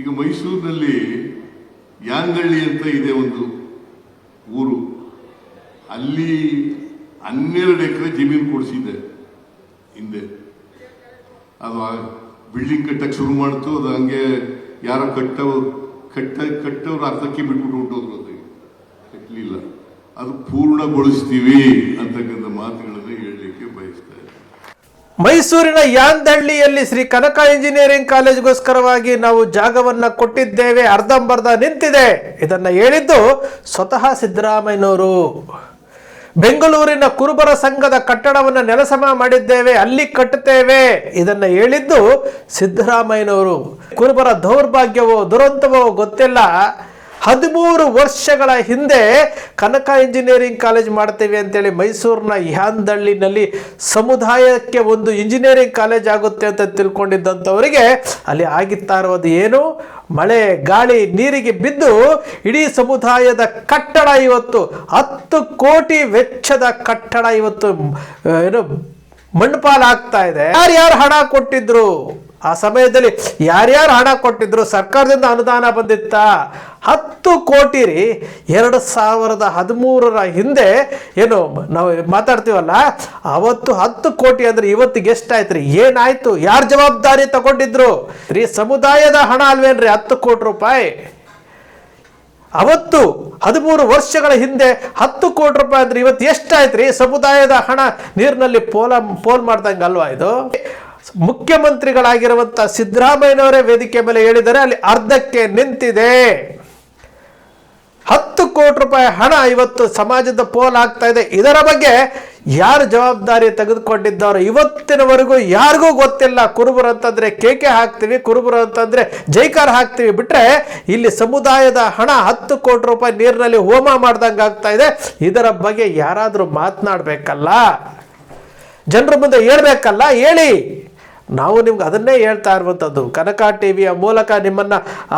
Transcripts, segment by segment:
ಈಗ ಮೈಸೂರಿನಲ್ಲಿ ಯಾಂಗಳ್ಳಿ ಅಂತ ಇದೆ ಒಂದು ಊರು. ಅಲ್ಲಿ ಹನ್ನೆರಡು ಎಕರೆ ಜಮೀನು ಕೊಡಿಸಿದೆ ಹಿಂದೆ. ಅದು ಬಿಲ್ಡಿಂಗ್ ಕಟ್ಟಕ್ಕೆ ಶುರು ಮಾಡ್ತು, ಅದು ಹಂಗೆ ಯಾರೋ ಕಟ್ಟವ್ರು ಕಟ್ಟ, ಕಟ್ಟವ್ರು ಅರ್ಥಕ್ಕೆ ಬಿಟ್ಬಿಟ್ಟು ಹೊಂಟೋದ್ರು ಅದಕ್ಕೆ ಕಟ್ಟಲಿಲ್ಲ ಅದು ಪೂರ್ಣಗೊಳಿಸ್ತೀವಿ ಅಂತಕ್ಕಂಥ ಮಾತುಗಳನ್ನು ಹೇಳಲಿಕ್ಕೆ ಬಯಸ್ತಾ ಇದ್ದೀನಿ. ಮೈಸೂರಿನ ಯಾಂದಹಳ್ಳಿಯಲ್ಲಿ ಶ್ರೀ ಕನಕ ಇಂಜಿನಿಯರಿಂಗ್ ಕಾಲೇಜ್ಗೋಸ್ಕರವಾಗಿ ನಾವು ಜಾಗವನ್ನ ಕೊಟ್ಟಿದ್ದೇವೆ. ಅರ್ಧಂಬರ್ಧ ನಿಂತಿದೆ. ಇದನ್ನು ಹೇಳಿದ್ದು ಸ್ವತಃ ಸಿದ್ದರಾಮಯ್ಯನವರು. ಬೆಂಗಳೂರಿನ ಕುರುಬರ ಸಂಘದ ಕಟ್ಟಡವನ್ನು ನೆಲಸಮ ಮಾಡಿದ್ದೇವೆ. ಅಲ್ಲಿ ಕಟ್ಟುತ್ತೇವೆ. ಇದನ್ನ ಹೇಳಿದ್ದು ಸಿದ್ದರಾಮಯ್ಯನವರು. ಕುರುಬರ ದೌರ್ಭಾಗ್ಯವೋ ದುರಂತವೋ ಗೊತ್ತಿಲ್ಲ. ಹದಿಮೂರು ವರ್ಷಗಳ ಹಿಂದೆ ಕನಕ ಇಂಜಿನಿಯರಿಂಗ್ ಕಾಲೇಜ್ ಮಾಡ್ತೇವೆ ಅಂತೇಳಿ ಮೈಸೂರಿನ ಯಾಂದಳ್ಳಿನಲ್ಲಿ ಸಮುದಾಯಕ್ಕೆ ಒಂದು ಇಂಜಿನಿಯರಿಂಗ್ ಕಾಲೇಜ್ ಆಗುತ್ತೆ ಅಂತ ತಿಳ್ಕೊಂಡಿದ್ದಂಥವರಿಗೆ ಅಲ್ಲಿ ಆಗಿತ್ತಾ ಇರೋದು ಏನು? ಮಳೆ, ಗಾಳಿ, ನೀರಿಗೆ ಬಿದ್ದು ಇಡೀ ಸಮುದಾಯದ ಕಟ್ಟಡ ಇವತ್ತು ಹತ್ತು ಕೋಟಿ ವೆಚ್ಚದ ಕಟ್ಟಡ ಇವತ್ತು ಏನು ಮಣ್ಣುಪಾಲಾಗ್ತಾ ಇದೆ. ಯಾರ್ಯಾರು ಹಣ ಕೊಟ್ಟಿದ್ರು? ಆ ಸಮಯದಲ್ಲಿ ಯಾರ್ಯಾರು ಹಣ ಕೊಟ್ಟಿದ್ರು ಸರ್ಕಾರದಿಂದ ಅನುದಾನ ಬಂದಿತ್ತ? ಹತ್ತು ಕೋಟಿ ರೀ. ಎರಡು ಸಾವಿರದ ಹದಿಮೂರರ ಹಿಂದೆ ಏನು ನಾವು ಮಾತಾಡ್ತೀವಲ್ಲ, ಅವತ್ತು ಹತ್ತು ಕೋಟಿ ಅಂದ್ರೆ ಇವತ್ತಿಗೆ ಎಷ್ಟಾಯ್ತು ರೀ? ಏನಾಯ್ತು? ಯಾರು ಜವಾಬ್ದಾರಿ ತಗೊಂಡಿದ್ರು? ರೀ, ಸಮುದಾಯದ ಹಣ ಅಲ್ವೇನ್ರಿ ಹತ್ತು ಕೋಟಿ ರೂಪಾಯಿ. ಅವತ್ತು ಹದಿಮೂರು ವರ್ಷಗಳ ಹಿಂದೆ ಹತ್ತು ಕೋಟಿ ರೂಪಾಯಿ ಅಂದ್ರೆ ಇವತ್ತು ಎಷ್ಟಾಯ್ತು ರೀ? ಸಮುದಾಯದ ಹಣ ನೀರಿನಲ್ಲಿ ಪೋಲ, ಪೋಲ್ ಮಾಡ್ದಂಗೆ ಅಲ್ವಾ ಇದು? ಮುಖ್ಯಮಂತ್ರಿಗಳಾಗಿರುವಂತ ಸಿದ್ದರಾಮಯ್ಯನವರೇ ವೇದಿಕೆ ಮೇಲೆ ಹೇಳಿದರೆ ಅಲ್ಲಿ ಅರ್ಧಕ್ಕೆ ನಿಂತಿದೆ. ಹತ್ತು ಕೋಟಿ ರೂಪಾಯಿ ಹಣ ಇವತ್ತು ಸಮಾಜದ ಪೋಲ್ ಆಗ್ತಾ ಇದೆ. ಇದರ ಬಗ್ಗೆ ಯಾರು ಜವಾಬ್ದಾರಿ ತೆಗೆದುಕೊಂಡಿದ್ದಾರೋ ಇವತ್ತಿನವರೆಗೂ ಯಾರಿಗೂ ಗೊತ್ತಿಲ್ಲ. ಕುರುಬರು ಅಂತಂದ್ರೆ ಕೇಕೆ ಹಾಕ್ತೀವಿ, ಕುರುಬರು ಅಂತಂದ್ರೆ ಜೈಕಾರ ಹಾಕ್ತೀವಿ ಬಿಟ್ರೆ ಇಲ್ಲಿ ಸಮುದಾಯದ ಹಣ ಹತ್ತು ಕೋಟಿ ರೂಪಾಯಿ ನೀರಿನಲ್ಲಿ ಹೋಮ ಮಾಡ್ದಂಗೆ ಆಗ್ತಾ ಇದೆ. ಇದರ ಬಗ್ಗೆ ಯಾರಾದರೂ ಮಾತನಾಡಬೇಕಲ್ಲ? ಜನರ ಮುಂದೆ ಹೇಳ್ಬೇಕಲ್ಲ? ಹೇಳಿ. ನಾವು ನಿಮ್ಗೆ ಅದನ್ನೇ ಹೇಳ್ತಾ ಇರುವಂಥದ್ದು. ಕನಕ ಟಿವಿಯ ಮೂಲಕ ನಿಮ್ಮನ್ನ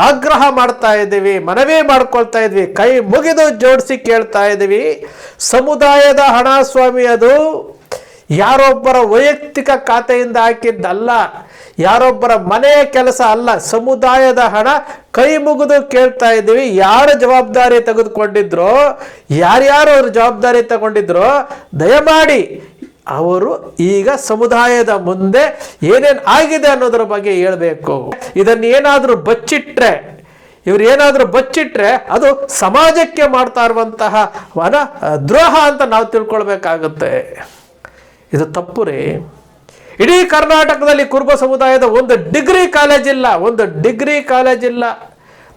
ಆಗ್ರಹ ಮಾಡ್ತಾ ಇದ್ದೀವಿ, ಮನವಿ ಮಾಡ್ಕೊಳ್ತಾ ಇದ್ವಿ, ಕೈ ಮುಗಿದು ಜೋಡಿಸಿ ಕೇಳ್ತಾ ಇದ್ದೀವಿ. ಸಮುದಾಯದ ಹಣ ಸ್ವಾಮಿ, ಅದು ಯಾರೊಬ್ಬರ ವೈಯಕ್ತಿಕ ಖಾತೆಯಿಂದ ಹಾಕಿದ್ದಲ್ಲ, ಯಾರೊಬ್ಬರ ಮನೆಯ ಕೆಲಸ ಅಲ್ಲ, ಸಮುದಾಯದ ಹಣ ಕೈ ಮುಗಿದು ಕೇಳ್ತಾ ಇದ್ದೀವಿ. ಯಾರು ಜವಾಬ್ದಾರಿ ತೆಗೆದುಕೊಂಡಿದ್ರೋ, ಯಾರ್ಯಾರು ಅವ್ರ ಜವಾಬ್ದಾರಿ ತಗೊಂಡಿದ್ರೋ, ದಯಮಾಡಿ ಅವರು ಈಗ ಸಮುದಾಯದ ಮುಂದೆ ಏನೇನು ಆಗಿದೆ ಅನ್ನೋದರ ಬಗ್ಗೆ ಹೇಳಬೇಕು. ಇದನ್ನು ಏನಾದರೂ ಬಚ್ಚಿಟ್ರೆ, ಇವ್ರು ಏನಾದರೂ ಬಚ್ಚಿಟ್ರೆ ಅದು ಸಮಾಜಕ್ಕೆ ಮಾಡ್ತಾ ಇರುವಂತಹ ವನ ದ್ರೋಹ ಅಂತ ನಾವು ತಿಳ್ಕೊಳ್ಬೇಕಾಗುತ್ತೆ. ಇದು ತಪ್ಪು ರೀ. ಇಡೀ ಕರ್ನಾಟಕದಲ್ಲಿ ಕುರುಬ ಸಮುದಾಯದ ಒಂದು ಡಿಗ್ರಿ ಕಾಲೇಜ್ ಇಲ್ಲ, ಒಂದು ಡಿಗ್ರಿ ಕಾಲೇಜ್ ಇಲ್ಲ.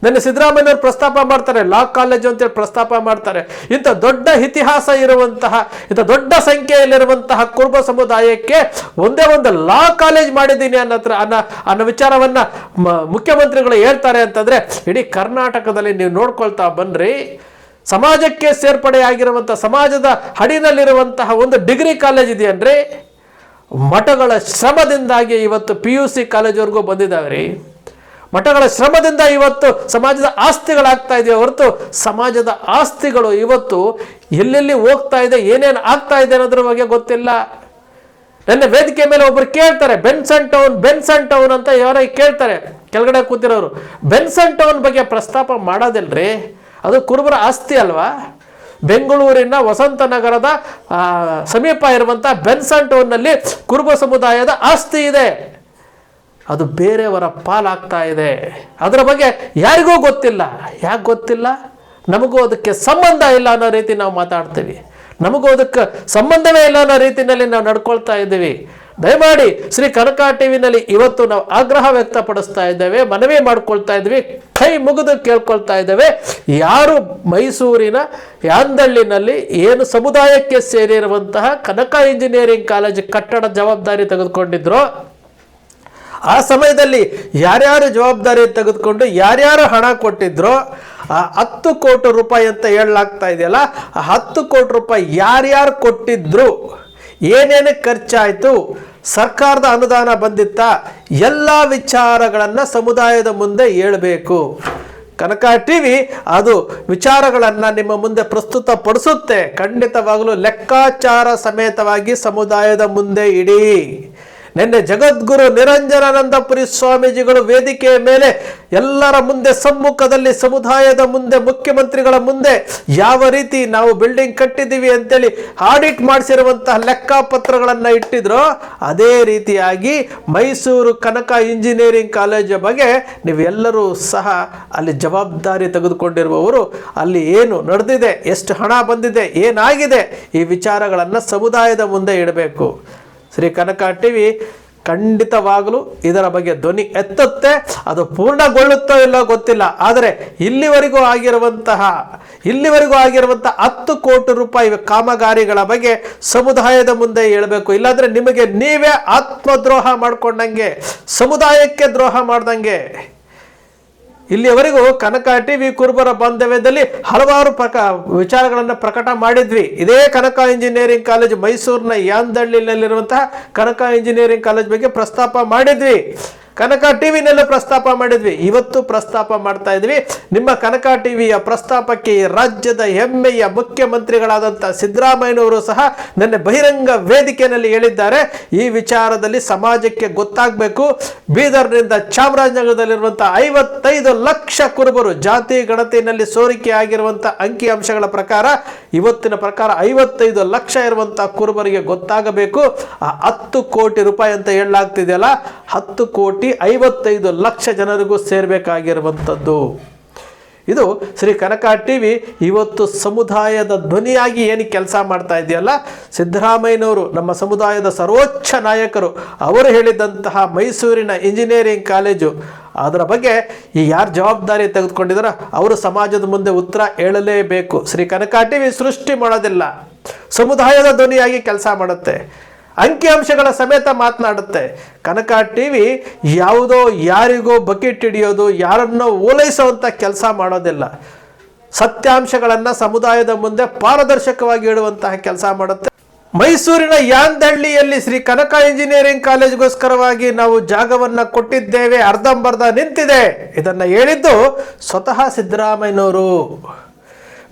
ನನ್ನ ಸಿದ್ದರಾಮಯ್ಯವ್ರು ಪ್ರಸ್ತಾಪ ಮಾಡ್ತಾರೆ, ಲಾ ಕಾಲೇಜು ಅಂತೇಳಿ ಪ್ರಸ್ತಾಪ ಮಾಡ್ತಾರೆ. ಇಂಥ ದೊಡ್ಡ ಇತಿಹಾಸ ಇರುವಂತಹ, ಇಂಥ ದೊಡ್ಡ ಸಂಖ್ಯೆಯಲ್ಲಿರುವಂತಹ ಕುರುಬ ಸಮುದಾಯಕ್ಕೆ ಒಂದೇ ಒಂದು ಲಾ ಕಾಲೇಜ್ ಮಾಡಿದ್ದೀನಿ ಅನ್ನತ್ರ ಅನ್ನ, ಅನ್ನೋ ವಿಚಾರವನ್ನ ಮುಖ್ಯಮಂತ್ರಿಗಳು ಹೇಳ್ತಾರೆ ಅಂತಂದ್ರೆ, ಇಡೀ ಕರ್ನಾಟಕದಲ್ಲಿ ನೀವು ನೋಡ್ಕೊಳ್ತಾ ಬನ್ರಿ, ಸಮಾಜಕ್ಕೆ ಸೇರ್ಪಡೆಯಾಗಿರುವಂತಹ ಸಮಾಜದ ಹಡಿನಲ್ಲಿರುವಂತಹ ಒಂದು ಡಿಗ್ರಿ ಕಾಲೇಜ್ ಇದೆಯನ್ರಿ ಮಠಗಳ ಶ್ರಮದಿಂದಾಗಿ ಇವತ್ತು ಪಿ ಯು ಸಿ ಕಾಲೇಜ್ವರೆಗೂ ಬಂದಿದ್ದಾವೆ ರೀ ಮಠಗಳ ಶ್ರಮದಿಂದ ಇವತ್ತು ಸಮಾಜದ ಆಸ್ತಿಗಳಾಗ್ತಾ ಇದೆಯೋ ಹೊರತು ಸಮಾಜದ ಆಸ್ತಿಗಳು ಇವತ್ತು ಎಲ್ಲೆಲ್ಲಿ ಹೋಗ್ತಾ ಇದೆ, ಏನೇನು ಆಗ್ತಾ ಇದೆ ಅನ್ನೋದ್ರ ಬಗ್ಗೆ ಗೊತ್ತಿಲ್ಲ. ನನ್ನ ವೇದಿಕೆ ಮೇಲೆ ಒಬ್ರು ಕೇಳ್ತಾರೆ, ಬೆನ್ಸನ್ ಟೌನ್ ಬೆನ್ಸನ್ ಟೌನ್ ಅಂತ ಯಾರೋ ಕೇಳ್ತಾರೆ. ಕೆಳಗಡೆ ಕೂತಿರೋರು, ಬೆನ್ಸನ್ ಟೌನ್ ಬಗ್ಗೆ ಪ್ರಸ್ತಾಪ ಮಾಡೋದಿಲ್ರಿ? ಅದು ಕುರುಬರ ಆಸ್ತಿ ಅಲ್ವಾ? ಬೆಂಗಳೂರಿನ ವಸಂತ ನಗರದ ಸಮೀಪ ಇರುವಂಥ ಬೆನ್ಸನ್ ಟೌನ್ನಲ್ಲಿ ಕುರುಬ ಸಮುದಾಯದ ಆಸ್ತಿ ಇದೆ. ಅದು ಬೇರೆಯವರ ಪಾಲಾಗ್ತಾ ಇದೆ. ಅದರ ಬಗ್ಗೆ ಯಾರಿಗೂ ಗೊತ್ತಿಲ್ಲ. ಯಾಕೆ ಗೊತ್ತಿಲ್ಲ? ನಮಗೂ ಅದಕ್ಕೆ ಸಂಬಂಧ ಇಲ್ಲ ಅನ್ನೋ ರೀತಿ ನಾವು ಮಾತಾಡ್ತೀವಿ. ನಮಗೂ ಅದಕ್ಕೆ ಸಂಬಂಧವೇ ಇಲ್ಲ ಅನ್ನೋ ರೀತಿಯಲ್ಲಿ ನಾವು ನಡ್ಕೊಳ್ತಾ ಇದ್ದೀವಿ. ದಯಮಾಡಿ ಶ್ರೀ ಕನಕ ಟಿವಿನಲ್ಲಿ ಇವತ್ತು ನಾವು ಆಗ್ರಹ ವ್ಯಕ್ತಪಡಿಸ್ತಾ ಇದ್ದೇವೆ, ಮನವಿ ಮಾಡ್ಕೊಳ್ತಾ ಇದ್ವಿ ಕೈ ಮುಗಿದು ಕೇಳ್ಕೊಳ್ತಾ ಇದ್ದೇವೆ. ಯಾರು ಮೈಸೂರಿನ ಯಾಂದಳ್ಳಿನಲ್ಲಿ ಏನು ಸಮುದಾಯಕ್ಕೆ ಸೇರಿರುವಂತಹ ಕನಕ ಇಂಜಿನಿಯರಿಂಗ್ ಕಾಲೇಜ್ ಕಟ್ಟಡ ಜವಾಬ್ದಾರಿ ತೆಗೆದುಕೊಂಡಿದ್ರೋ ಆ ಸಮಯದಲ್ಲಿ ಯಾರ್ಯಾರು ಜವಾಬ್ದಾರಿ ತೆಗೆದುಕೊಂಡು ಯಾರ್ಯಾರು ಹಣ ಕೊಟ್ಟಿದ್ರೋ, ಆ ಹತ್ತು ಕೋಟಿ ರೂಪಾಯಿ ಅಂತ ಹೇಳಲಾಗ್ತಾ ಇದೆಯಲ್ಲ, ಆ ಹತ್ತು ಕೋಟಿ ರೂಪಾಯಿ ಯಾರ್ಯಾರು ಕೊಟ್ಟಿದ್ರು, ಏನೇನು ಖರ್ಚಾಯಿತು, ಸರ್ಕಾರದ ಅನುದಾನ ಬಂದಿತ್ತ, ಎಲ್ಲ ವಿಚಾರಗಳನ್ನು ಸಮುದಾಯದ ಮುಂದೆ ಹೇಳಬೇಕು. ಕನಕ ಟಿ ವಿ ಅದು ವಿಚಾರಗಳನ್ನು ನಿಮ್ಮ ಮುಂದೆ ಪ್ರಸ್ತುತ ಪಡಿಸುತ್ತೆ ಖಂಡಿತವಾಗಲೂ ಲೆಕ್ಕಾಚಾರ ಸಮೇತವಾಗಿ ಸಮುದಾಯದ ಮುಂದೆ ಇಡಿ. ನಿನ್ನೆ ಜಗದ್ಗುರು ನಿರಂಜನಾನಂದಪುರಿ ಸ್ವಾಮೀಜಿಗಳು ವೇದಿಕೆಯ ಮೇಲೆ ಎಲ್ಲರ ಮುಂದೆ ಸಮ್ಮುಖದಲ್ಲಿ ಸಮುದಾಯದ ಮುಂದೆ ಮುಖ್ಯಮಂತ್ರಿಗಳ ಮುಂದೆ ಯಾವ ರೀತಿ ನಾವು ಬಿಲ್ಡಿಂಗ್ ಕಟ್ಟಿದ್ದೀವಿ ಅಂತೇಳಿ ಆಡಿಟ್ ಮಾಡಿಸಿರುವಂತಹ ಲೆಕ್ಕಪತ್ರಗಳನ್ನು ಇಟ್ಟಿದ್ರು ಅದೇ ರೀತಿಯಾಗಿ ಮೈಸೂರು ಕನಕ ಇಂಜಿನಿಯರಿಂಗ್ ಕಾಲೇಜ್ ಬಗ್ಗೆ ನೀವೆಲ್ಲರೂ ಸಹ ಅಲ್ಲಿ ಜವಾಬ್ದಾರಿ ತೆಗೆದುಕೊಂಡಿರುವವರು, ಅಲ್ಲಿ ಏನು ನಡೆದಿದೆ, ಎಷ್ಟು ಹಣ ಬಂದಿದೆ, ಏನಾಗಿದೆ ಈ ವಿಚಾರಗಳನ್ನು ಸಮುದಾಯದ ಮುಂದೆ ಇಡಬೇಕು. ಶ್ರೀ ಕನಕ ಟಿವಿ ಖಂಡಿತವಾಗಲೂ ಇದರ ಬಗ್ಗೆ ಧ್ವನಿ ಎತ್ತುತ್ತೆ, ಅದು ಪೂರ್ಣಗೊಳ್ಳುತ್ತೋ ಇಲ್ಲೋ ಗೊತ್ತಿಲ್ಲ. ಆದರೆ ಇಲ್ಲಿವರೆಗೂ ಆಗಿರುವಂತಹ ಇಲ್ಲಿವರೆಗೂ ಆಗಿರುವಂತಹ ಹತ್ತು ಕೋಟಿ ರೂಪಾಯಿ ಕಾಮಗಾರಿಗಳ ಬಗ್ಗೆ ಸಮುದಾಯದ ಮುಂದೆ ಹೇಳಬೇಕು. ಇಲ್ಲಾಂದ್ರೆ ನಿಮಗೆ ನೀವೇ ಆತ್ಮದ್ರೋಹ ಮಾಡ್ಕೊಂಡಂಗೆ, ಸಮುದಾಯಕ್ಕೆ ದ್ರೋಹ ಮಾಡ್ದಂಗೆ. ಇಲ್ಲಿಯವರೆಗೂ ಕನಕ ಟಿವಿ ಕುರುಬರ ಬಾಂಧವ್ಯದಲ್ಲಿ ಹಲವಾರು ಪ್ರಕ ವಿಚಾರಗಳನ್ನು ಪ್ರಕಟ ಮಾಡಿದ್ವಿ. ಇದೇ ಕನಕ ಇಂಜಿನಿಯರಿಂಗ್ ಕಾಲೇಜ್ ಮೈಸೂರಿನ ಯಾಂದಳ್ಳಿನಲ್ಲಿರುವಂತಹ ಕನಕ ಇಂಜಿನಿಯರಿಂಗ್ ಕಾಲೇಜ್ ಬಗ್ಗೆ ಪ್ರಸ್ತಾಪ ಮಾಡಿದ್ವಿ. ಕನಕ ಟಿವಿನಲ್ಲೂ ಪ್ರಸ್ತಾಪ ಮಾಡಿದ್ವಿ. ಇವತ್ತು ಪ್ರಸ್ತಾಪ ಮಾಡ್ತಾ ಇದ್ವಿ ನಿಮ್ಮ ಕನಕ ಟಿವಿಯ ಪ್ರಸ್ತಾಪಕ್ಕೆ ರಾಜ್ಯದ ಹೆಮ್ಮೆಯ ಮುಖ್ಯಮಂತ್ರಿಗಳಾದಂಥ ಸಿದ್ದರಾಮಯ್ಯನವರು ಸಹ ನನ್ನ ಬಹಿರಂಗ ವೇದಿಕೆಯಲ್ಲಿ ಹೇಳಿದ್ದಾರೆ. ಈ ವಿಚಾರದಲ್ಲಿ ಸಮಾಜಕ್ಕೆ ಗೊತ್ತಾಗಬೇಕು. ಬೀದರ್ನಿಂದ ಚಾಮರಾಜನಗರದಲ್ಲಿರುವಂಥ ಐವತ್ತೈದು ಲಕ್ಷ ಕುರುಬರು ಜಾತಿ ಗಣತಿನಲ್ಲಿ ಸೋರಿಕೆ ಆಗಿರುವಂಥ ಅಂಕಿ ಅಂಶಗಳ ಪ್ರಕಾರ ಇವತ್ತಿನ ಪ್ರಕಾರ ಐವತ್ತೈದು ಲಕ್ಷ ಇರುವಂಥ ಕುರುಬರಿಗೆ ಗೊತ್ತಾಗಬೇಕು. ಆ ಹತ್ತು ಕೋಟಿ ರೂಪಾಯಿ ಅಂತ ಹೇಳಲಾಗ್ತಿದೆಯಲ್ಲ? ಹತ್ತು ಕೋಟಿ ಐವತ್ತೈದು ಲಕ್ಷ ಜನರಿಗೂ ಸೇರಬೇಕಾಗಿರುವಂಥದ್ದು. ಇದು ಶ್ರೀ ಕನಕ ಟಿವಿ ಇವತ್ತು ಸಮುದಾಯದ ಧ್ವನಿಯಾಗಿ ಏನು ಕೆಲಸ ಮಾಡ್ತಾ ಇದೆಯಲ್ಲ? ಸಿದ್ದರಾಮಯ್ಯನವರು, ನಮ್ಮ ಸಮುದಾಯದ ಸರ್ವೋಚ್ಚ ನಾಯಕರು, ಅವರು ಹೇಳಿದಂತಹ ಮೈಸೂರಿನ ಇಂಜಿನಿಯರಿಂಗ್ ಕಾಲೇಜು, ಅದರ ಬಗ್ಗೆ ಈ ಯಾರು ಜವಾಬ್ದಾರಿ ತೆಗೆದುಕೊಂಡಿದಾರೋ? ಅವರು ಸಮಾಜದ ಮುಂದೆ ಉತ್ತರ ಹೇಳಲೇಬೇಕು. ಶ್ರೀ ಕನಕ ಟಿವಿ ಸೃಷ್ಟಿ ಮಾಡೋದಿಲ್ಲ. ಸಮುದಾಯದ ಧ್ವನಿಯಾಗಿ ಕೆಲಸ ಮಾಡುತ್ತೆ. ಅಂಕಿಅಂಶಗಳ ಸಮೇತ ಮಾತನಾಡುತ್ತೆ. ಕನಕ ಟಿವಿ ಯಾವುದೋ ಯಾರಿಗೋ ಬಕೆಟ್ ಹಿಡಿಯೋದು, ಯಾರನ್ನೋ ಓಲೈಸುವಂಥ ಕೆಲಸ ಮಾಡೋದಿಲ್ಲ. ಸತ್ಯಾಂಶಗಳನ್ನು ಸಮುದಾಯದ ಮುಂದೆ ಪಾರದರ್ಶಕವಾಗಿ ಇಡುವಂತಹ ಕೆಲಸ ಮಾಡುತ್ತೆ. ಮೈಸೂರಿನ ಯಾಂದಹಳ್ಳಿಯಲ್ಲಿ ಶ್ರೀ ಕನಕ ಇಂಜಿನಿಯರಿಂಗ್ ಕಾಲೇಜ್ಗೋಸ್ಕರವಾಗಿ ನಾವು ಜಾಗವನ್ನು ಕೊಟ್ಟಿದ್ದೇವೆ. ಅರ್ಧಂಬರ್ಧ ನಿಂತಿದೆ. ಇದನ್ನು ಹೇಳಿದ್ದು ಸ್ವತಃ ಸಿದ್ದರಾಮಯ್ಯನವರು.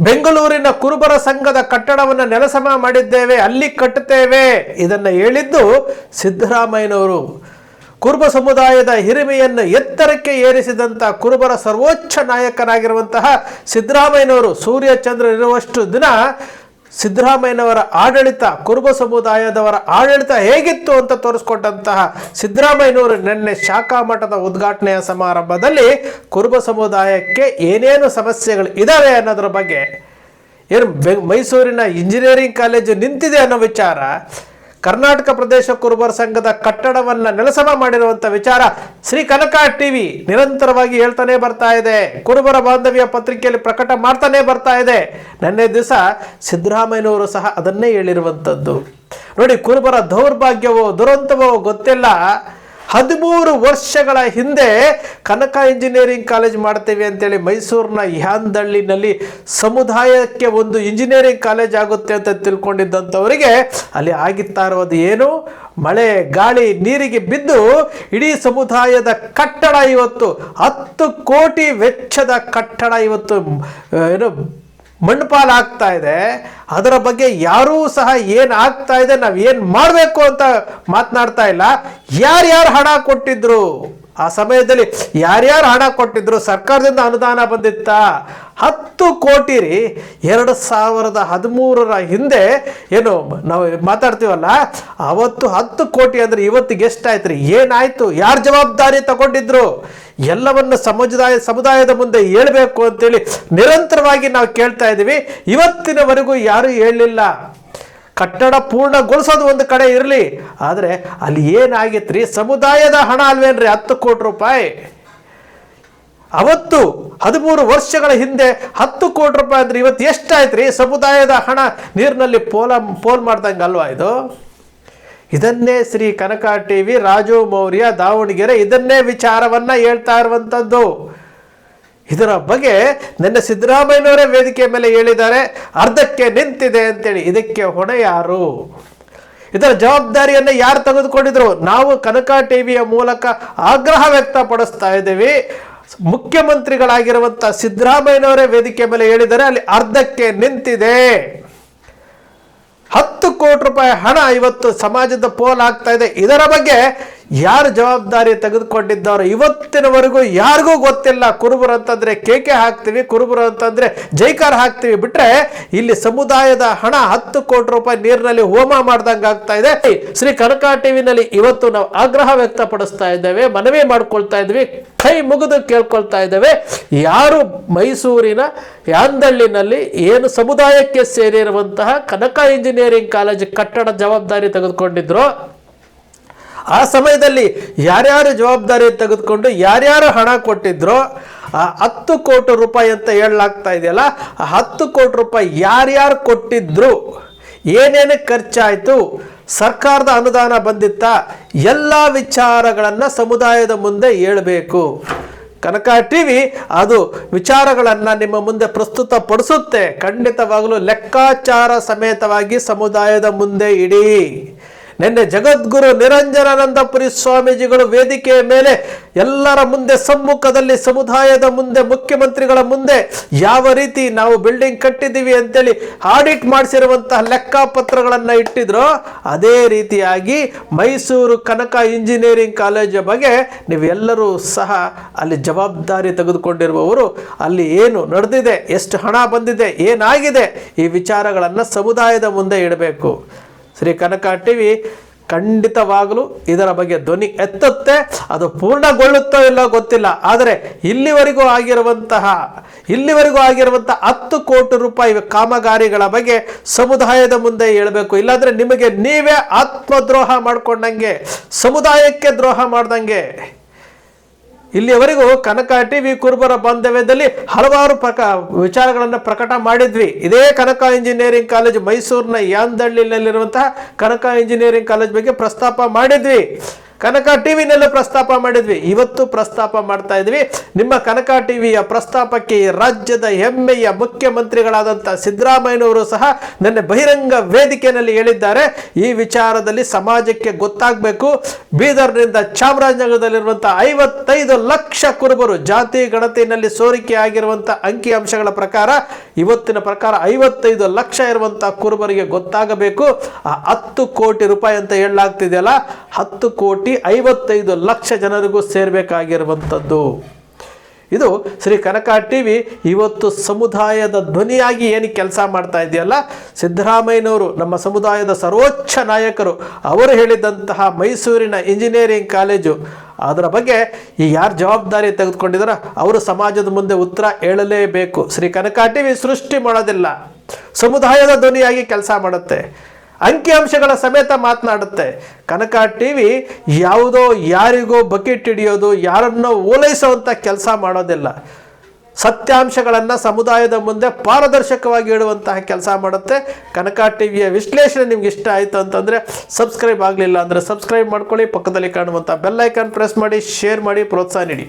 ಬೆಂಗಳೂರಿನ ಕುರುಬರ ಸಂಘದ ಕಟ್ಟಡವನ್ನು ನೆಲಸಮ ಮಾಡಿದ್ದೇವೆ, ಅಲ್ಲಿ ಕಟ್ಟುತ್ತೇವೆ. ಇದನ್ನು ಹೇಳಿದ್ದು ಸಿದ್ದರಾಮಯ್ಯನವರು. ಕುರುಬ ಸಮುದಾಯದ ಹಿರಿಮೆಯನ್ನು ಎತ್ತರಕ್ಕೆ ಏರಿಸಿದಂಥ ಕುರುಬರ ಸರ್ವೋಚ್ಚ ನಾಯಕನಾಗಿರುವಂತಹ ಸಿದ್ದರಾಮಯ್ಯನವರು ಸೂರ್ಯ ಚಂದ್ರ ಇರುವಷ್ಟು ದಿನ ಸಿದ್ದರಾಮಯ್ಯನವರ ಆಡಳಿತ, ಕುರುಬ ಸಮುದಾಯದವರ ಆಡಳಿತ ಹೇಗಿತ್ತು ಅಂತ ತೋರಿಸ್ಕೊಟ್ಟಂತಹ ಸಿದ್ದರಾಮಯ್ಯನವರು ನಿನ್ನೆ ಶಾಖಾ ಮಠದ ಉದ್ಘಾಟನೆಯ ಸಮಾರಂಭದಲ್ಲಿ ಕುರುಬ ಸಮುದಾಯಕ್ಕೆ ಏನೇನು ಸಮಸ್ಯೆಗಳು ಇದ್ದಾವೆ ಅನ್ನೋದ್ರ ಬಗ್ಗೆ ಏನು ಮೈಸೂರಿನ ಇಂಜಿನಿಯರಿಂಗ್ ಕಾಲೇಜು ನಿಂತಿದೆ ಅನ್ನೋ ವಿಚಾರ ಕರ್ನಾಟಕ ಪ್ರದೇಶ ಕುರುಬರ ಸಂಘದ ಕಟ್ಟಡವನ್ನ ನೆಲಸಮ ಮಾಡಿರುವಂತ ವಿಚಾರ ಶ್ರೀ ಕನಕ ಟಿವಿ ನಿರಂತರವಾಗಿ ಹೇಳ್ತಾನೆ ಬರ್ತಾ ಇದೆ. ಕುರುಬರ ಬಾಂಧವ್ಯ ಪತ್ರಿಕೆಯಲ್ಲಿ ಪ್ರಕಟ ಮಾಡ್ತಾನೆ ಬರ್ತಾ ಇದೆ. ನೆನ್ನೆ ದಿವಸ ಸಿದ್ದರಾಮಯ್ಯನವರು ಸಹ ಅದನ್ನೇ ಹೇಳಿರುವಂಥದ್ದು ನೋಡಿ ಕುರುಬರ ದೌರ್ಭಾಗ್ಯವೋ ದುರಂತವೋ ಗೊತ್ತಿಲ್ಲ. ಹದಿಮೂರು ವರ್ಷಗಳ ಹಿಂದೆ ಕನಕ ಇಂಜಿನಿಯರಿಂಗ್ ಕಾಲೇಜ್ ಮಾಡ್ತೇವೆ ಅಂತೇಳಿ ಮೈಸೂರಿನ ಯಾಂದಳ್ಳಿನಲ್ಲಿ ಸಮುದಾಯಕ್ಕೆ ಒಂದು ಇಂಜಿನಿಯರಿಂಗ್ ಕಾಲೇಜ್ ಆಗುತ್ತೆ ಅಂತ ತಿಳ್ಕೊಂಡಿದ್ದಂಥವರಿಗೆ ಅಲ್ಲಿ ಆಗಿತ್ತಾ ಇರೋದು ಏನು? ಮಳೆ, ಗಾಳಿ, ನೀರಿಗೆ ಬಿದ್ದು ಇಡೀ ಸಮುದಾಯದ ಕಟ್ಟಡ ಇವತ್ತು ಹತ್ತು ಕೋಟಿ ವೆಚ್ಚದ ಕಟ್ಟಡ ಇವತ್ತು ಏನು ಮಣ್ಣುಪಾಲು ಆಗ್ತಾ ಇದೆ. ಅದರ ಬಗ್ಗೆ ಯಾರೂ ಸಹ ಏನು ಆಗ್ತಾ ಇದೆ, ನಾವು ಏನು ಮಾಡಬೇಕು ಅಂತ ಮಾತನಾಡ್ತಾ ಇಲ್ಲ. ಯಾರ್ಯಾರು ಹಣ ಕೊಟ್ಟಿದ್ರು? ಆ ಸಮಯದಲ್ಲಿ ಯಾರ್ಯಾರು ಹಣ ಕೊಟ್ಟಿದ್ರು ಸರ್ಕಾರದಿಂದ ಅನುದಾನ ಬಂದಿತ್ತ? ಹತ್ತು ಕೋಟಿ ರೀ. ಎರಡು ಸಾವಿರದ ಹದಿಮೂರರ ಹಿಂದೆ ಏನು ನಾವು ಮಾತಾಡ್ತೀವಲ್ಲ, ಅವತ್ತು ಹತ್ತು ಕೋಟಿ ಅಂದ್ರೆ ಇವತ್ತಿಗೆ ಎಷ್ಟಾಯ್ತು ರೀ ಏನಾಯ್ತು? ಯಾರು ಜವಾಬ್ದಾರಿ ತಗೊಂಡಿದ್ರು? ಎಲ್ಲವನ್ನು ಸಮುದಾಯ, ಸಮುದಾಯದ ಮುಂದೆ ಹೇಳಬೇಕು ಅಂತೇಳಿ ನಿರಂತರವಾಗಿ ನಾವು ಕೇಳ್ತಾ ಇದ್ದೀವಿ. ಇವತ್ತಿನವರೆಗೂ ಯಾರು ಹೇಳಲಿಲ್ಲ ಕಟ್ಟಡ ಪೂರ್ಣಗೊಳಿಸೋದು ಒಂದು ಕಡೆ ಇರಲಿ. ಆದರೆ ಅಲ್ಲಿ ಏನಾಗಿತ್ತು ಸಮುದಾಯದ ಹಣ ಅಲ್ವೇನ್ರಿ? ಹತ್ತು ಕೋಟಿ ರೂಪಾಯಿ. ಅವತ್ತು ಹದಿಮೂರು ವರ್ಷಗಳ ಹಿಂದೆ ಹತ್ತು ಕೋಟಿ ರೂಪಾಯಿ ಅಂದ್ರೆ ಇವತ್ತು ಎಷ್ಟಾಯ್ತು ರೀ ಸಮುದಾಯದ ಹಣ ನೀರಿನಲ್ಲಿ ಪೋಲ, ಪೋಲ್ ಮಾಡ್ದಂಗೆ ಅಲ್ವಾ ಇದು? ಇದನ್ನೇ ಶ್ರೀ ಕನಕ ಟಿ ವಿ ರಾಜು ಮೌರ್ಯ ದಾವಣಗೆರೆ ಇದನ್ನೇ ವಿಚಾರವನ್ನ ಹೇಳ್ತಾ ಇರುವಂಥದ್ದು ಇದರ ಬಗ್ಗೆ ನನ್ನ ಸಿದ್ದರಾಮಯ್ಯನವರೇ ವೇದಿಕೆ ಮೇಲೆ ಹೇಳಿದ್ದಾರೆ. ಅರ್ಧಕ್ಕೆ ನಿಂತಿದೆ ಅಂತೇಳಿ. ಇದಕ್ಕೆ ಹೊಣೆ ಯಾರು? ಇದರ ಜವಾಬ್ದಾರಿಯನ್ನು ಯಾರು ತೆಗೆದುಕೊಂಡಿದ್ರು? ನಾವು ಕನಕ ಟಿವಿಯ ಮೂಲಕ ಆಗ್ರಹ ವ್ಯಕ್ತಪಡಿಸ್ತಾ ಇದ್ದೀವಿ. ಮುಖ್ಯಮಂತ್ರಿಗಳಾಗಿರುವಂಥ ಸಿದ್ದರಾಮಯ್ಯನವರೇ ವೇದಿಕೆ ಮೇಲೆ ಹೇಳಿದರೆ ಅಲ್ಲಿ ಅರ್ಧಕ್ಕೆ ನಿಂತಿದೆ. ಹತ್ತು ಕೋಟಿ ರೂಪಾಯಿ ಹಣ ಇವತ್ತು ಸಮಾಜದ ಪೋಲ್ ಆಗ್ತಾ ಇದೆ. ಇದರ ಬಗ್ಗೆ ಯಾರು ಜವಾಬ್ದಾರಿ ತೆಗೆದುಕೊಂಡಿದ್ದಾರೋ ಇವತ್ತಿನವರೆಗೂ ಯಾರಿಗೂ ಗೊತ್ತಿಲ್ಲ. ಕುರುಬರು ಅಂತಂದ್ರೆ ಕೇಕೆ ಹಾಕ್ತೀವಿ, ಕುರುಬರು ಅಂತಂದ್ರೆ ಜೈಕಾರ ಹಾಕ್ತೀವಿ. ಬಿಟ್ರೆ ಇಲ್ಲಿ ಸಮುದಾಯದ ಹಣ ಹತ್ತು ಕೋಟಿ ರೂಪಾಯಿ ನೀರಿನಲ್ಲಿ ಹೋಮ ಮಾಡ್ದಂಗೆ ಆಗ್ತಾ ಇದೆ. ಶ್ರೀ ಕನಕ ಟಿವಿನಲ್ಲಿ ಇವತ್ತು ನಾವು ಆಗ್ರಹ ವ್ಯಕ್ತಪಡಿಸ್ತಾ ಇದ್ದೇವೆ, ಮನವಿ ಮಾಡ್ಕೊಳ್ತಾ ಇದ್ವಿ ಕೈ ಮುಗಿದು ಕೇಳ್ಕೊಳ್ತಾ ಇದ್ದೇವೆ. ಯಾರು ಮೈಸೂರಿನ ಯಾಂದಳ್ಳಿನಲ್ಲಿ ಏನು ಸಮುದಾಯಕ್ಕೆ ಸೇರಿರುವಂತಹ ಕನಕ ಇಂಜಿನಿಯರಿಂಗ್ ಕಾಲೇಜ್ ಕಟ್ಟಡ ಜವಾಬ್ದಾರಿ ತೆಗೆದುಕೊಂಡಿದ್ರು ಆ ಸಮಯದಲ್ಲಿ ಯಾರ್ಯಾರು ಜವಾಬ್ದಾರಿ ತೆಗೆದುಕೊಂಡು ಯಾರ್ಯಾರು ಹಣ ಕೊಟ್ಟಿದ್ರೋ, ಆ ಹತ್ತು ಕೋಟಿ ರೂಪಾಯಿ ಅಂತ ಹೇಳಲಾಗ್ತಾ ಇದೆಯಲ್ಲ, ಆ ಹತ್ತು ಕೋಟಿ ರೂಪಾಯಿ ಯಾರ್ಯಾರು ಕೊಟ್ಟಿದ್ರು, ಏನೇನು ಖರ್ಚಾಯಿತು, ಸರ್ಕಾರದ ಅನುದಾನ ಬಂದಿತ್ತ, ಎಲ್ಲ ವಿಚಾರಗಳನ್ನು ಸಮುದಾಯದ ಮುಂದೆ ಹೇಳಬೇಕು. ಕನಕ ಟಿ ವಿ ಅದು ವಿಚಾರಗಳನ್ನು ನಿಮ್ಮ ಮುಂದೆ ಪ್ರಸ್ತುತಪಡಿಸುತ್ತೆ. ಖಂಡಿತವಾಗಲೂ ಲೆಕ್ಕಾಚಾರ ಸಮೇತವಾಗಿ ಸಮುದಾಯದ ಮುಂದೆ ಇಡಿ. ನಿನ್ನೆ ಜಗದ್ಗುರು ನಿರಂಜನಾನಂದಪುರಿ ಸ್ವಾಮೀಜಿಗಳು ವೇದಿಕೆಯ ಮೇಲೆ ಎಲ್ಲರ ಮುಂದೆ, ಸಮ್ಮುಖದಲ್ಲಿ, ಸಮುದಾಯದ ಮುಂದೆ, ಮುಖ್ಯಮಂತ್ರಿಗಳ ಮುಂದೆ ಯಾವ ರೀತಿ ನಾವು ಬಿಲ್ಡಿಂಗ್ ಕಟ್ಟಿದ್ದೀವಿ ಅಂತೇಳಿ ಆಡಿಟ್ ಮಾಡಿಸಿರುವಂತಹ ಲೆಕ್ಕಪತ್ರಗಳನ್ನು ಇಟ್ಟಿದ್ರು ಅದೇ ರೀತಿಯಾಗಿ ಮೈಸೂರು ಕನಕ ಇಂಜಿನಿಯರಿಂಗ್ ಕಾಲೇಜ್ ಬಗ್ಗೆ ನೀವೆಲ್ಲರೂ ಸಹ ಅಲ್ಲಿ ಜವಾಬ್ದಾರಿ ತೆಗೆದುಕೊಂಡಿರುವವರು. ಅಲ್ಲಿ ಏನು ನಡೆದಿದೆ, ಎಷ್ಟು ಹಣ ಬಂದಿದೆ, ಏನಾಗಿದೆ ಈ ವಿಚಾರಗಳನ್ನು ಸಮುದಾಯದ ಮುಂದೆ ಇಡಬೇಕು. ಶ್ರೀ ಕನಕ ಟಿವಿ ಖಂಡಿತವಾಗಲೂ ಇದರ ಬಗ್ಗೆ ಧ್ವನಿ ಎತ್ತುತ್ತೆ, ಅದು ಪೂರ್ಣಗೊಳ್ಳುತ್ತೋ ಇಲ್ಲೋ ಗೊತ್ತಿಲ್ಲ. ಆದರೆ ಇಲ್ಲಿವರೆಗೂ ಆಗಿರುವಂತಹ ಇಲ್ಲಿವರೆಗೂ ಆಗಿರುವಂತಹ ಹತ್ತು ಕೋಟಿ ರೂಪಾಯಿ ಕಾಮಗಾರಿಗಳ ಬಗ್ಗೆ ಸಮುದಾಯದ ಮುಂದೆ ಹೇಳಬೇಕು. ಇಲ್ಲಾಂದ್ರೆ ನಿಮಗೆ ನೀವೇ ಆತ್ಮದ್ರೋಹ ಮಾಡ್ಕೊಂಡಂಗೆ, ಸಮುದಾಯಕ್ಕೆ ದ್ರೋಹ ಮಾಡ್ದಂಗೆ. ಇಲ್ಲಿಯವರೆಗೂ ಕನಕ ಟಿವಿ ಕುರುಬರ ಬಾಂಧವ್ಯದಲ್ಲಿ ಹಲವಾರು ಪ್ರಕ ವಿಚಾರಗಳನ್ನು ಪ್ರಕಟ ಮಾಡಿದ್ವಿ. ಇದೇ ಕನಕ ಇಂಜಿನಿಯರಿಂಗ್ ಕಾಲೇಜ್ ಮೈಸೂರಿನ ಯಾಂದಳ್ಳಿನಲ್ಲಿರುವಂತಹ ಕನಕ ಇಂಜಿನಿಯರಿಂಗ್ ಕಾಲೇಜ್ ಬಗ್ಗೆ ಪ್ರಸ್ತಾಪ ಮಾಡಿದ್ವಿ. ಕನಕ ಟಿವಿನಲ್ಲೂ ಪ್ರಸ್ತಾಪ ಮಾಡಿದ್ವಿ. ಇವತ್ತು ಪ್ರಸ್ತಾಪ ಮಾಡ್ತಾ ಇದ್ವಿ ನಿಮ್ಮ ಕನಕ ಟಿವಿಯ ಪ್ರಸ್ತಾಪಕ್ಕೆ ರಾಜ್ಯದ ಹೆಮ್ಮೆಯ ಮುಖ್ಯಮಂತ್ರಿಗಳಾದಂಥ ಸಿದ್ದರಾಮಯ್ಯನವರು ಸಹ ನನ್ನ ಬಹಿರಂಗ ವೇದಿಕೆಯಲ್ಲಿ ಹೇಳಿದ್ದಾರೆ. ಈ ವಿಚಾರದಲ್ಲಿ ಸಮಾಜಕ್ಕೆ ಗೊತ್ತಾಗಬೇಕು. ಬೀದರ್ನಿಂದ ಚಾಮರಾಜನಗರದಲ್ಲಿರುವಂಥ ಐವತ್ತೈದು ಲಕ್ಷ ಕುರುಬರು ಜಾತಿ ಗಣತಿನಲ್ಲಿ ಸೋರಿಕೆ ಆಗಿರುವಂಥ ಅಂಕಿ ಅಂಶಗಳ ಪ್ರಕಾರ ಇವತ್ತಿನ ಪ್ರಕಾರ ಐವತ್ತೈದು ಲಕ್ಷ ಇರುವಂಥ ಕುರುಬರಿಗೆ ಗೊತ್ತಾಗಬೇಕು. ಆ ಹತ್ತು ಕೋಟಿ ರೂಪಾಯಿ ಅಂತ ಹೇಳಲಾಗ್ತಿದೆಯಲ್ಲ? ಹತ್ತು ಕೋಟಿ ಐವತ್ತೈದು ಲಕ್ಷ ಜನರಿಗೂ ಸೇರಬೇಕಾಗಿರುವಂಥದ್ದು. ಇದು ಶ್ರೀ ಕನಕ ಟಿವಿ ಇವತ್ತು ಸಮುದಾಯದ ಧ್ವನಿಯಾಗಿ ಏನು ಕೆಲಸ ಮಾಡ್ತಾ ಇದೆಯಲ್ಲ? ಸಿದ್ದರಾಮಯ್ಯನವರು, ನಮ್ಮ ಸಮುದಾಯದ ಸರ್ವೋಚ್ಚ ನಾಯಕರು, ಅವರು ಹೇಳಿದಂತಹ ಮೈಸೂರಿನ ಇಂಜಿನಿಯರಿಂಗ್ ಕಾಲೇಜು. ಅದರ ಬಗ್ಗೆ ಈ ಯಾರು ಜವಾಬ್ದಾರಿ ತೆಗೆದುಕೊಂಡಿದಾರೋ, ಅವರು ಸಮಾಜದ ಮುಂದೆ ಉತ್ತರ ಹೇಳಲೇಬೇಕು. ಶ್ರೀ ಕನಕ ಟಿವಿ ಸೃಷ್ಟಿ ಮಾಡೋದಿಲ್ಲ. ಸಮುದಾಯದ ಧ್ವನಿಯಾಗಿ ಕೆಲಸ ಮಾಡುತ್ತೆ. ಅಂಕಿಅಂಶಗಳ ಸಮೇತ ಮಾತನಾಡುತ್ತೆ. ಕನಕ ಟಿವಿ ಯಾವುದೋ ಯಾರಿಗೋ ಬಕೆಟ್ ಹಿಡಿಯೋದು, ಯಾರನ್ನೋ ಓಲೈಸುವಂಥ ಕೆಲಸ ಮಾಡೋದಿಲ್ಲ. ಸತ್ಯಾಂಶಗಳನ್ನು ಸಮುದಾಯದ ಮುಂದೆ ಪಾರದರ್ಶಕವಾಗಿ ಇಡುವಂತಹ ಕೆಲಸ ಮಾಡುತ್ತೆ. ಕನಕ ಟಿವಿಯ ವಿಶ್ಲೇಷಣೆ ನಿಮ್ಗೆ ಇಷ್ಟ ಆಯಿತು ಅಂತಂದರೆ ಸಬ್ಸ್ಕ್ರೈಬ್ ಆಗಲಿಲ್ಲ ಅಂದರೆ ಸಬ್ಸ್ಕ್ರೈಬ್ ಮಾಡ್ಕೊಳ್ಳಿ. ಪಕ್ಕದಲ್ಲಿ ಕಾಣುವಂಥ ಬೆಲ್ಲೈಕನ್ ಪ್ರೆಸ್ ಮಾಡಿ, ಶೇರ್ ಮಾಡಿ, ಪ್ರೋತ್ಸಾಹ ನೀಡಿ.